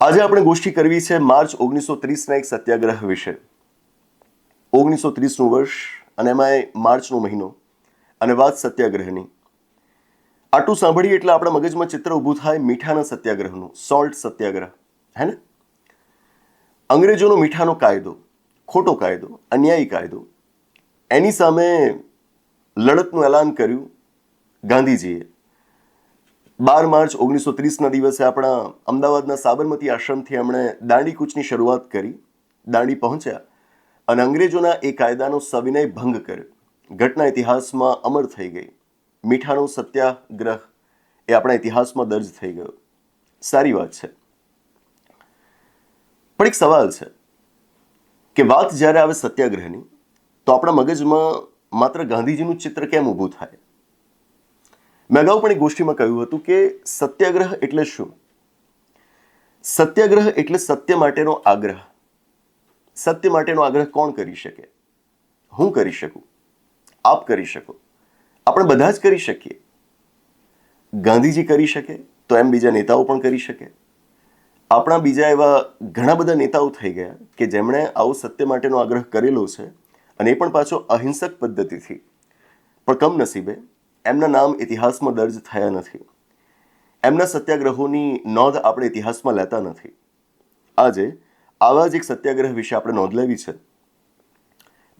આજે આપણે ગોષ્ઠી કરવી છે માર્ચ ઓગણીસો ત્રીસના એક સત્યાગ્રહ વિશે. ઓગણીસો ત્રીસનું વર્ષ અને એમાંય માર્ચનો મહિનો અને વાત સત્યાગ્રહની. આટલું સાંભળીએ એટલે આપણા મગજમાં ચિત્ર ઊભું થાય મીઠાના સત્યાગ્રહનું, સોલ્ટ સત્યાગ્રહ, હે ને? અંગ્રેજોનો મીઠાનો કાયદો, ખોટો કાયદો, અન્યાયી કાયદો, એની સામે લડતનું એલાન કર્યું ગાંધીજીએ. બાર માર્ચ ઓગણીસો ત્રીસના દિવસે આપણા અમદાવાદના સાબરમતી આશ્રમથી એમણે દાંડી કૂચની શરૂઆત કરી. દાંડી પહોંચ્યા અને અંગ્રેજોના એ કાયદાનો સવિનય ભંગ કર્યો. ઘટના ઇતિહાસમાં અમર થઈ ગઈ. મીઠાનો સત્યાગ્રહ એ આપણા ઇતિહાસમાં દર્જ થઈ ગયો. સારી વાત છે. પણ એક સવાલ છે કે વાત જ્યારે આવે સત્યાગ્રહની, તો આપણા મગજમાં માત્ર ગાંધીજીનું ચિત્ર કેમ ઊભું થાય? મેં અગાઉ પણ એક ગોષ્ઠીમાં કહ્યું હતું કે સત્યાગ્રહ એટલે શું? સત્યાગ્રહ એટલે સત્ય માટેનો આગ્રહ. સત્ય માટેનો આગ્રહ કોણ કરી શકે? હું કરી શકું? આપ કરી શકો. આપણે બધા જ કરી શકીએ. ગાંધીજી કરી શકે, તો એમ બીજા નેતાઓ પણ કરી શકે. આપણા બીજા એવા ઘણા બધા નેતાઓ થઈ ગયા કે જેમણે આવો સત્ય માટેનો આગ્રહ કરેલો છે અને એ પણ પાછો અહિંસક પદ્ધતિથી. પણ કમનસીબે એમના નામ ઇતિહાસમાં દર્જ થયા નથી. એમના સત્યાગ્રહોની નોંધ આપણે ઇતિહાસમાં લેતા નથી. આજે આવા જ એક સત્યાગ્રહ વિશે આપણે નોંધ લેવી છે.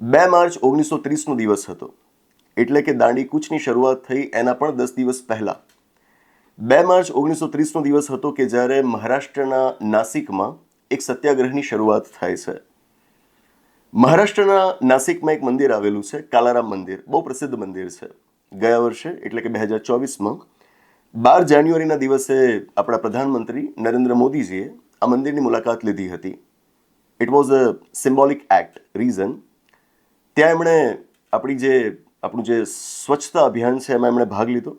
બે માર્ચ ઓગણીસો ત્રીસનો દિવસ હતો. એટલે કે દાંડી કૂચની શરૂઆત થઈ એના પણ દસ દિવસ પહેલા. બે માર્ચ ઓગણીસો ત્રીસનો દિવસ હતો કે જ્યારે મહારાષ્ટ્રના નાસિકમાં એક સત્યાગ્રહની શરૂઆત થાય છે. મહારાષ્ટ્રના નાસિકમાં એક મંદિર આવેલું છે, કાલારામ મંદિર. બહુ પ્રસિદ્ધ મંદિર છે. ગયા વર્ષે, એટલે કે બે હજાર ચોવીસમાં, બાર જાન્યુઆરીના દિવસે આપણા પ્રધાનમંત્રી નરેન્દ્ર મોદીજીએ આ મંદિરની મુલાકાત લીધી હતી. It was a symbolic act reason ત્યાં એમણે આપણી જે, આપણું જે સ્વચ્છતા અભિયાન છે, એમાં એમણે ભાગ લીધો.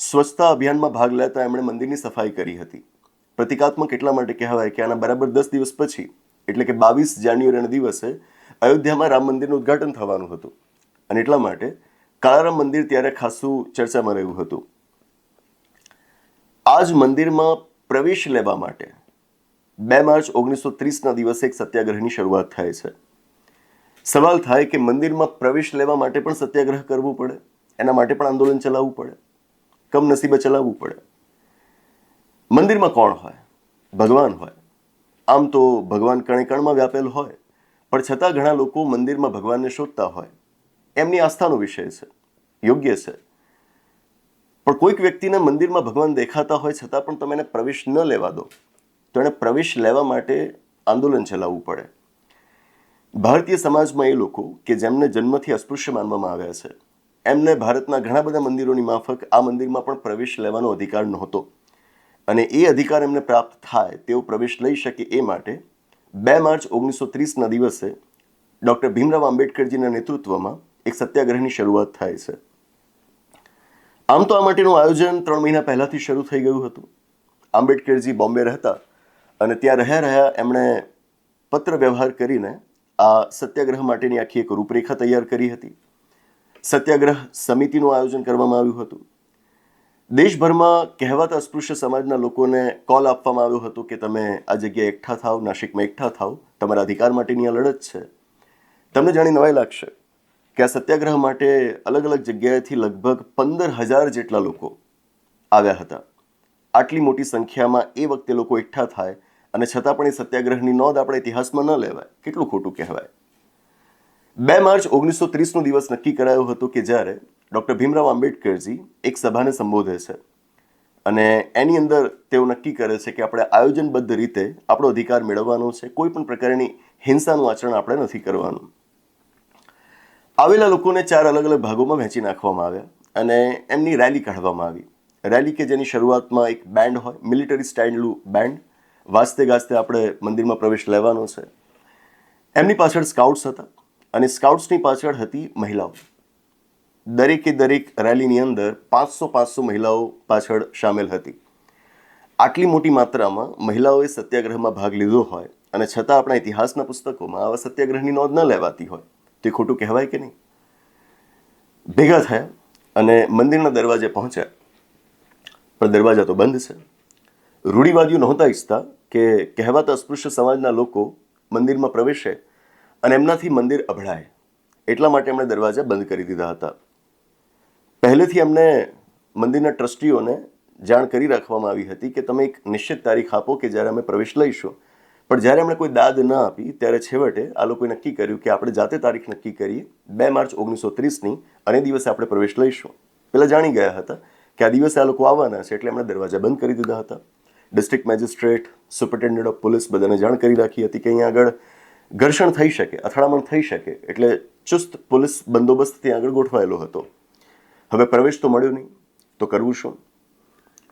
સ્વચ્છતા અભિયાનમાં ભાગ લેતા એમણે મંદિરની સફાઈ કરી હતી. પ્રતિકાત્મક એટલા માટે કહેવાય કે આના બરાબર દસ દિવસ પછી, એટલે કે બાવીસ જાન્યુઆરીના દિવસે, અયોધ્યામાં રામ મંદિરનું ઉદ્ઘાટન થવાનું હતું. અને એટલા માટે કાળારામ મંદિર ત્યારે ખાસું ચર્ચામાં રહ્યું હતું. આ જ મંદિરમાં પ્રવેશ લેવા માટે બે માર્ચ ઓગણીસો ત્રીસના દિવસે એક સત્યાગ્રહની શરૂઆત થાય છે. સવાલ થાય કે મંદિરમાં પ્રવેશ લેવા માટે પણ સત્યાગ્રહ કરવું પડે? એના માટે પણ આંદોલન ચલાવવું પડે? કમનસીબે ચલાવવું પડે? મંદિરમાં કોણ હોય? ભગવાન હોય. આમ તો ભગવાન કણે કણમાં વ્યાપેલ હોય. પણ છતાં ઘણા લોકો મંદિરમાં ભગવાનને શોધતા હોય. એમની આસ્થાનો વિષય છે, યોગ્ય છે. પણ કોઈક વ્યક્તિને મંદિરમાં ભગવાન દેખાતા હોય છતાં પણ તમે એને પ્રવેશ ન લેવા દો. તો એને પ્રવેશ લેવા માટે આંદોલન ચલાવવું પડે. ભારતીય સમાજમાં એ લોકો કે જેમને જન્મથી અસ્પૃશ્ય માનવામાં આવ્યા છે, એમને ભારતના ઘણા બધા મંદિરોની માફક આ મંદિરમાં પણ પ્રવેશ લેવાનો અધિકાર નહોતો. અને એ અધિકાર એમને પ્રાપ્ત થાય તેઓ પ્રવેશ લઈ શકે એ માટે બે માર્ચ ઓગણીસો ત્રીસના દિવસે ડૉક્ટર ભીમરાવ આંબેડકરજીના નેતૃત્વમાં એક સત્યાગ્રહની શરૂઆત થાય છે. આમ તો આ માટેનું આયોજન ત્રણ મહિના પહેલાંથી શરૂ થઈ ગયું હતું. આંબેડકરજી બોમ્બે રહેતા અને ત્યાં રહ્યા રહ્યા એમણે પત્ર વ્યવહાર કરીને આ સત્યાગ્રહ માટેની આખી એક રૂપરેખા તૈયાર કરી હતી. સત્યાગ્રહ સમિતિનું આયોજન કરવામાં આવ્યું હતું. દેશભરમાં કહેવાતા અસ્પૃશ્ય સમાજના લોકોને કોલ આપવામાં આવ્યો હતો કે તમે આ જગ્યાએ એકઠા થાવ નાસિકમાં એકઠા થાવ, તમારા અધિકાર માટેની આ લડત છે. તમને જાણી નવાઈ લાગશે. કે આ સત્યાગ્રહ માટે અલગ અલગ જગ્યાએથી લગભગ પંદર હજાર જેટલા લોકો આવ્યા હતા. આટલી મોટી સંખ્યામાં એ વખતે લોકો એકઠા થાય અને છતાં પણ એ સત્યાગ્રહની નોંધ આપણે ઇતિહાસમાં ન લેવાય. કેટલું ખોટું કહેવાય? બે માર્ચ ઓગણીસો ત્રીસનો દિવસ નક્કી કરાયો હતો કે જ્યારે ડૉક્ટર ભીમરાવ આંબેડકરજી એક સભાને સંબોધે છે અને એની અંદર તેઓ નક્કી કરે છે કે આપણે આયોજનબદ્ધ રીતે આપણો અધિકાર મેળવવાનો છે. કોઈ પણ પ્રકારની હિંસાનું આચરણ આપણે નથી કરવાનું. આવેલા લોકોને ચાર અલગ અલગ ભાગોમાં વહેંચી નાખવામાં આવ્યા અને એમની રેલી કાઢવામાં આવી. રેલી કે જેની શરૂઆતમાં એક બેન્ડ હોય, મિલિટરી સ્ટાઇલનું બેન્ડ. વાસ્તે ગાજતે આપણે મંદિરમાં પ્રવેશ લેવાનો છે. એમની પાછળ સ્કાઉટ્સ હતા અને સ્કાઉટ્સની પાછળ હતી મહિલાઓ. દરેકે દરેક રેલીની અંદર પાંચસો પાંચસો મહિલાઓ પાછળ સામેલ હતી. આટલી મોટી માત્રામાં મહિલાઓએ સત્યાગ્રહમાં ભાગ લીધો હોય અને છતાં આપણા ઇતિહાસના પુસ્તકોમાં આવા સત્યાગ્રહની નોંધ ન લેવાતી હોય. તે ખોટું કહેવાય કે નહીં? ભેગા થયા અને મંદિરના દરવાજે પહોંચ્યા. પણ દરવાજા તો બંધ છે. રૂઢિવાદીઓ નહોતા ઈચ્છતા કે કહેવાતા અસ્પૃશ્ય સમાજના લોકો મંદિરમાં પ્રવેશે અને એમનાથી મંદિર અભળાય એટલા માટે એમણે દરવાજા બંધ કરી દીધા હતા. પહેલેથી એમને મંદિરના ટ્રસ્ટીઓને જાણ કરી રાખવામાં આવી હતી કે તમે એક નિશ્ચિત તારીખ આપો કે જ્યારે અમે પ્રવેશ લઈશું. પણ જ્યારે એમણે કોઈ દાદ ન આપી, ત્યારે છેવટે આ લોકોએ નક્કી કર્યું કે આપણે જાતે તારીખ નક્કી કરીએ, બે માર્ચ ઓગણીસો ત્રીસની, અને દિવસે આપણે પ્રવેશ લઈશું. પહેલાં જાણી ગયા હતા કે આ દિવસે આ લોકો આવવાના છે એટલે એમણે દરવાજા બંધ કરી દીધા હતા. District magistrate superintendent of police બધાને જાણ કરી રાખી હતી કે અહીંયા આગળ ઘર્ષણ થઈ શકે, અથડામણ થઈ શકે, એટલે ચુસ્ત પોલીસ બંદોબસ્ત ત્યાં આગળ ગોઠવાયેલો હતો. હવે પ્રવેશ તો મળ્યો નહીં, તો કરવું શું?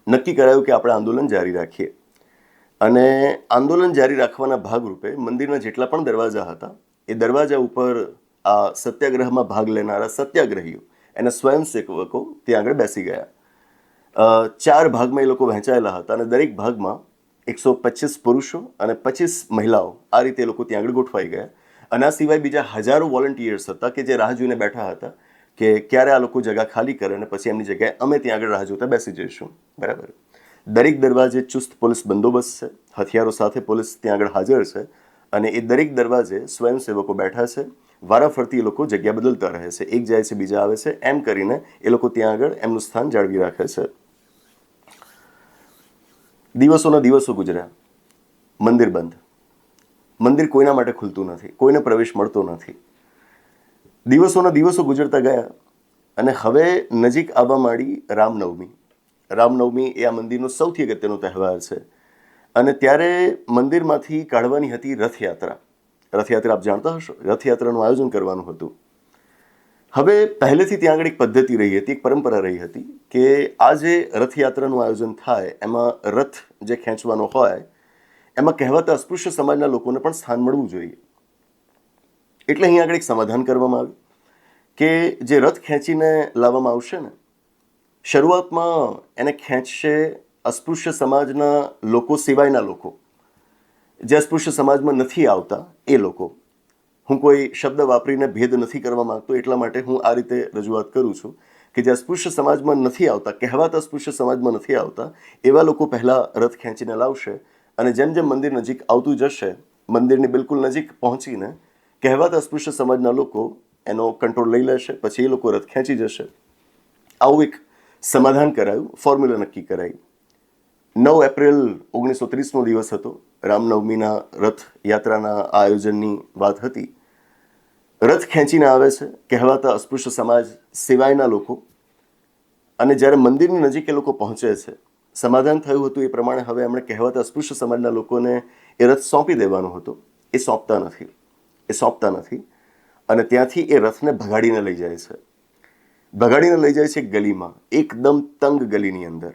નક્કી કરાયું કે આપણે આંદોલન જારી રાખીએ. અને આંદોલન જારી રાખવાના ભાગરૂપે મંદિરના જેટલા પણ દરવાજા હતા, એ દરવાજા ઉપર આ સત્યાગ્રહમાં ભાગ લેનારા સત્યાગ્રહીઓ, એના સ્વયંસેવકો ત્યાં આગળ બેસી ગયા. ચાર ભાગમાં એ લોકો વહેંચાયેલા હતા અને દરેક ભાગમાં એકસો પચીસ પુરુષો અને પચીસ મહિલાઓ આ રીતે લોકો ત્યાં આગળ ગોઠવાઈ ગયા. અને આ સિવાય બીજા હજારો વોલન્ટિયર્સ હતા કે જે રાહ જોઈને બેઠા હતા કે ક્યારે આ લોકો જગા ખાલી કરે અને પછી એમની જગ્યાએ અમે ત્યાં આગળ રાહ જોતા બેસી જઈશું. બરાબર? દરેક દરવાજે ચુસ્ત પોલીસ બંદોબસ્ત છે. હથિયારો સાથે પોલીસ ત્યાં આગળ હાજર છે અને એ દરેક દરવાજે સ્વયંસેવકો બેઠા છે. વારાફરતી એ લોકો જગ્યા બદલતા રહે છે. એક જાય છે, બીજા આવે છે. એમ કરીને એ લોકો ત્યાં આગળ એમનું સ્થાન જાળવી રાખે છે. દિવસોના દિવસો ગુજર્યા. મંદિર બંધ. મંદિર કોઈના માટે ખુલતું નથી. કોઈને પ્રવેશ મળતો નથી. દિવસોના દિવસો ગુજરતા ગયા અને હવે નજીક આવવા માંડી રામનવમી. રામનવમી એ આ મંદિરનો સૌથી અગત્યનો તહેવાર છે. અને ત્યારે મંદિરમાંથી કાઢવાની હતી રથયાત્રા. રથયાત્રા આપ જાણતા હશો? રથયાત્રાનું આયોજન કરવાનું હતું. હવે પહેલેથી ત્યાં આગળ એક પદ્ધતિ રહી હતી, એક પરંપરા રહી હતી કે આ જે રથયાત્રાનું આયોજન થાય, એમાં રથ જે ખેંચવાનો હોય, એમાં કહેવાતા અસ્પૃશ્ય સમાજના લોકોને પણ સ્થાન મળવું જોઈએ. એટલે અહીં આગળ એક સમાધાન કરવામાં આવ્યું કે જે રથ ખેંચીને લાવવામાં આવશે ને શરૂઆતમાં એને ખેંચશે અસ્પૃશ્ય સમાજના લોકો સિવાયના લોકો. જે અસ્પૃશ્ય સમાજમાં નથી આવતા એ લોકો. હું કોઈ શબ્દ વાપરીને ભેદ નથી કરવા માંગતો, એટલા માટે હું આ રીતે રજૂઆત કરું છું કે જે અસ્પૃશ્ય સમાજમાં નથી આવતા, કહેવાતા અસ્પૃશ્ય સમાજમાં નથી આવતા, એવા લોકો પહેલાં રથ ખેંચીને લાવશે અને જેમ જેમ મંદિર નજીક આવતું જશે, મંદિરની બિલકુલ નજીક પહોંચીને કહેવાતા અસ્પૃશ્ય સમાજના લોકો એનો કંટ્રોલ લઈ લેશે, પછી એ લોકો રથ ખેંચી જશે. આવું એક સમાધાન કરાયું ફોર્મ્યુલા નક્કી કરાઈ નવ એપ્રિલ ઓગણીસો ત્રીસનો દિવસ હતો. રામનવમીના રથ યાત્રાના આયોજનની વાત હતી. રથ ખેંચીને આવે છે, કહેવાતા અસ્પૃશ્ય સમાજ સિવાયના લોકો. અને જ્યારે મંદિરની નજીક એ લોકો પહોંચે છે, સમાધાન થયું હતું એ પ્રમાણે હવે એમણે કહેવાતા અસ્પૃશ્ય સમાજના લોકોને એ રથ સોંપી દેવાનો હતો. એ સોંપતા નથી. એ સોંપતા નથી. અને ત્યાંથી એ રથને ભગાડીને લઈ જાય છે. ભગાડીને લઈ જાય છે ગલીમાં, એકદમ તંગ ગલીની અંદર.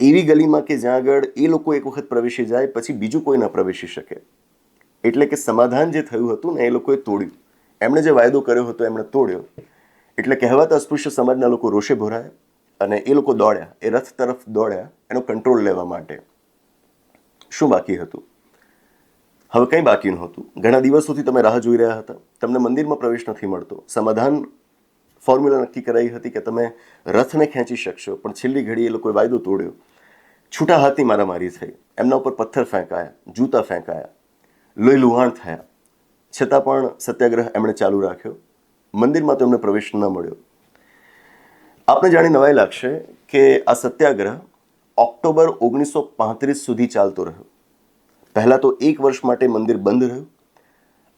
એવી ગલીમાં કે જ્યાં આગળ એ લોકો એક વખત પ્રવેશી જાય, પછી બીજું કોઈ ન પ્રવેશી શકે. એટલે કે સમાધાન જે થયું હતું ને એ લોકોએ તોડ્યું. એમણે જે વાયદો કર્યો હતો, એમણે તોડ્યો. એટલે કહેવાતા અસ્પૃશ્ય સમાજના લોકો રોષે ભરાયા અને એ લોકો દોડ્યા. એ રથ તરફ દોડ્યા એનો કંટ્રોલ લેવા માટે. શું બાકી હતું? હવે કંઈ બાકી નહોતું. ઘણા દિવસોથી તમે રાહ જોઈ રહ્યા હતા. તમને મંદિરમાં પ્રવેશ નથી મળતો. સમાધાન ફોર્મ્યુલા નક્કી કરાઈ હતી કે તમે રથને ખેંચી શકશો, પણ છેલ્લી ઘડી એ લોકોએ વાયદો તોડ્યો. છૂટા હાથની મારામારી થઈ. એમના ઉપર પથ્થર ફેંકાયા, જૂતા ફેંકાયા, લોહી લુહાણ થયા. છતાં પણ સત્યાગ્રહ એમણે ચાલુ રાખ્યો. મંદિરમાં તો એમને પ્રવેશ ન મળ્યો. આપને જાણી નવાઈ લાગશે કે આ સત્યાગ્રહ ઓક્ટોબર ઓગણીસો પાંત્રીસ સુધી ચાલતો રહ્યો. પહેલાં તો એક વર્ષ માટે મંદિર બંધ રહ્યું.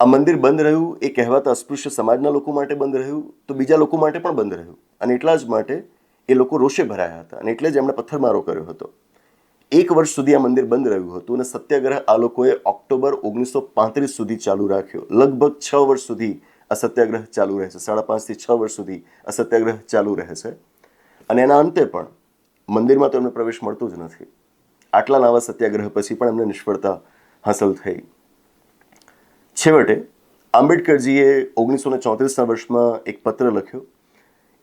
આ મંદિર બંધ રહ્યું, એ કહેવાતા અસ્પૃશ્ય સમાજના લોકો માટે બંધ રહ્યું, તો બીજા લોકો માટે પણ બંધ રહ્યું. અને એટલા જ માટે એ લોકો રોષે ભરાયા હતા અને એટલે જ એમણે પથ્થરમારો કર્યો હતો. એક વર્ષ સુધી આ મંદિર બંધ રહ્યું હતું અને સત્યાગ્રહ આ લોકોએ ઓક્ટોબર ઓગણીસો પાંત્રીસ સુધી ચાલુ રાખ્યો. લગભગ છ વર્ષ સુધી આ સત્યાગ્રહ ચાલુ રહે છે સાડા પાંચથી છ વર્ષ સુધી આ સત્યાગ્રહ ચાલુ રહે છે અને એના અંતે પણ મંદિરમાં તો એમને પ્રવેશ મળતો જ નથી. આટલા નવા સત્યાગ્રહ પછી પણ એમને નિષ્ફળતા હાંસલ થઈ. છેવટે આંબેડકરજીએ ઓગણીસો ને ચોત્રીસના વર્ષમાં એક પત્ર લખ્યો.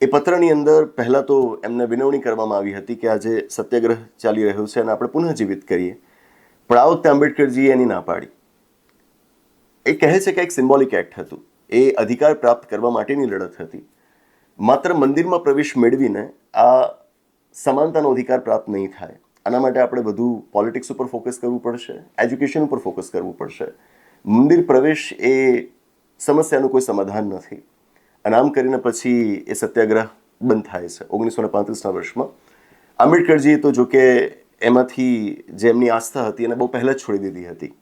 એ પત્રની અંદર પહેલાં તો એમને વિનવણી કરવામાં આવી હતી કે આજે સત્યાગ્રહ ચાલી રહ્યો છે અને આપણે પુનઃજીવિત કરીએ. પણ આ વખતે આંબેડકરજીએ એની ના પાડી. એ કહે છે કે એક સિમ્બોલિક એક્ટ હતું. એ અધિકાર પ્રાપ્ત કરવા માટેની લડત હતી. માત્ર મંદિરમાં પ્રવેશ મેળવીને આ સમાનતાનો અધિકાર પ્રાપ્ત નહીં થાય. આના માટે આપણે વધુ પોલિટિક્સ ઉપર ફોકસ કરવું પડશે એજ્યુકેશન ઉપર ફોકસ કરવું પડશે. મંદિર પ્રવેશ એ સમસ્યાનું કોઈ સમાધાન નથી. અને આમ કરીને પછી એ સત્યાગ્રહ બંધ થાય છે, ઓગણીસો ને પાંત્રીસના વર્ષમાં. આંબેડકરજીએ તો જો કે એમાંથી જે એમની આસ્થા હતી એને બહુ પહેલાં જ છોડી દીધી હતી.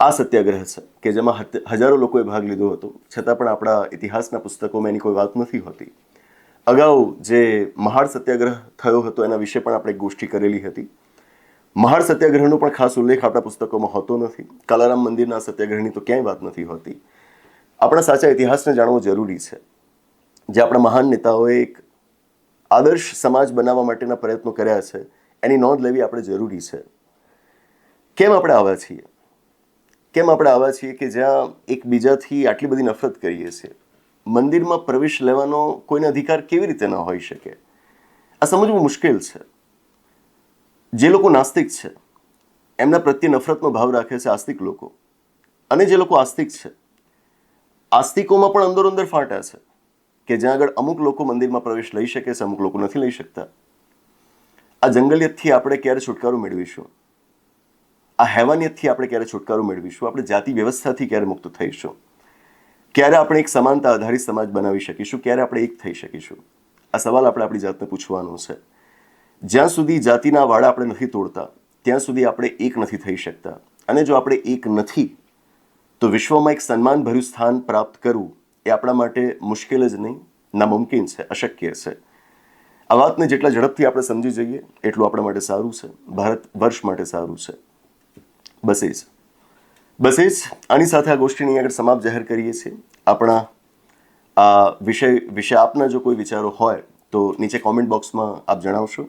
આ સત્યાગ્રહ છે કે જેમાં હજારો લોકોએ ભાગ લીધો હતો. છતાં પણ આપણા ઇતિહાસના પુસ્તકોમાં એની કોઈ વાત નથી હોતી. અગાઉ જે મહાડ સત્યાગ્રહ થયો હતો એના વિશે પણ આપણે એક ગોષ્ઠી કરેલી હતી. મહાડ સત્યાગ્રહનો પણ ખાસ ઉલ્લેખ આપણા પુસ્તકોમાં હોતો નથી. કાલારામ મંદિરના સત્યાગ્રહની તો ક્યાંય વાત નથી હોતી. આપણા સાચા ઇતિહાસને જાણવો જરૂરી છે. જે આપણા મહાન નેતાઓએ એક આદર્શ સમાજ બનાવવા માટેના પ્રયત્નો કર્યા છે, એની નોંધ લેવી આપણે જરૂરી છે. કેમ આપણે આવ્યા છીએ? કેમ આપણે આવ્યા છીએ કે જ્યાં એકબીજાથી આટલી બધી નફરત કરીએ છીએ? મંદિરમાં પ્રવેશ લેવાનો કોઈને અધિકાર કેવી રીતે ન હોઈ શકે? આ સમજવું મુશ્કેલ છે. જે લોકો નાસ્તિક છે, એમના પ્રત્યે નફરતનો ભાવ રાખે છે આસ્તિક લોકો. અને જે લોકો આસ્તિક છે, આસ્તિકોમાં પણ અંદરો અંદર ફાટા છે કે જ્યાં આગળ અમુક લોકો મંદિરમાં પ્રવેશ લઈ શકે છે, અમુક લોકો નથી લઈ શકતા. આ જંગલિયતથી આપણે ક્યારે છુટકારો મેળવીશું? આ હેવાનિયતથી આપણે ક્યારે છુટકારો મેળવીશું? આપણે જાતિ વ્યવસ્થાથી ક્યારે મુક્ત થઈશું? ક્યારે આપણે એક સમાનતા આધારિત સમાજ બનાવી શકીશું? ક્યારે આપણે એક થઈ શકીશું? આ સવાલ આપણે આપણી જાતને પૂછવાનો છે. જ્યાં સુધી જાતિના વાડા આપણે નથી તોડતા, ત્યાં સુધી આપણે એક નથી થઈ શકતા. અને જો આપણે એક નથી, તો વિશ્વમાં એક સન્માનભર્યું સ્થાન પ્રાપ્ત કરવું એ આપણા માટે મુશ્કેલ જ નહીં, નામુમકિન છે, અશક્ય છે. આ વાતને જેટલા ઝડપથી આપણે સમજી જઈએ, એટલું આપણા માટે સારું છે. ભારત વર્ષ માટે સારું છે. બસ એ જ. બસ એ જ. આની સાથે આ ગોષ્ઠીની આગળ સમાપ્ત જાહેર કરીએ છીએ. આપણા આ વિષય વિશે આપના જો કોઈ વિચારો હોય, તો નીચે કોમેન્ટ બોક્સમાં આપ જણાવશો.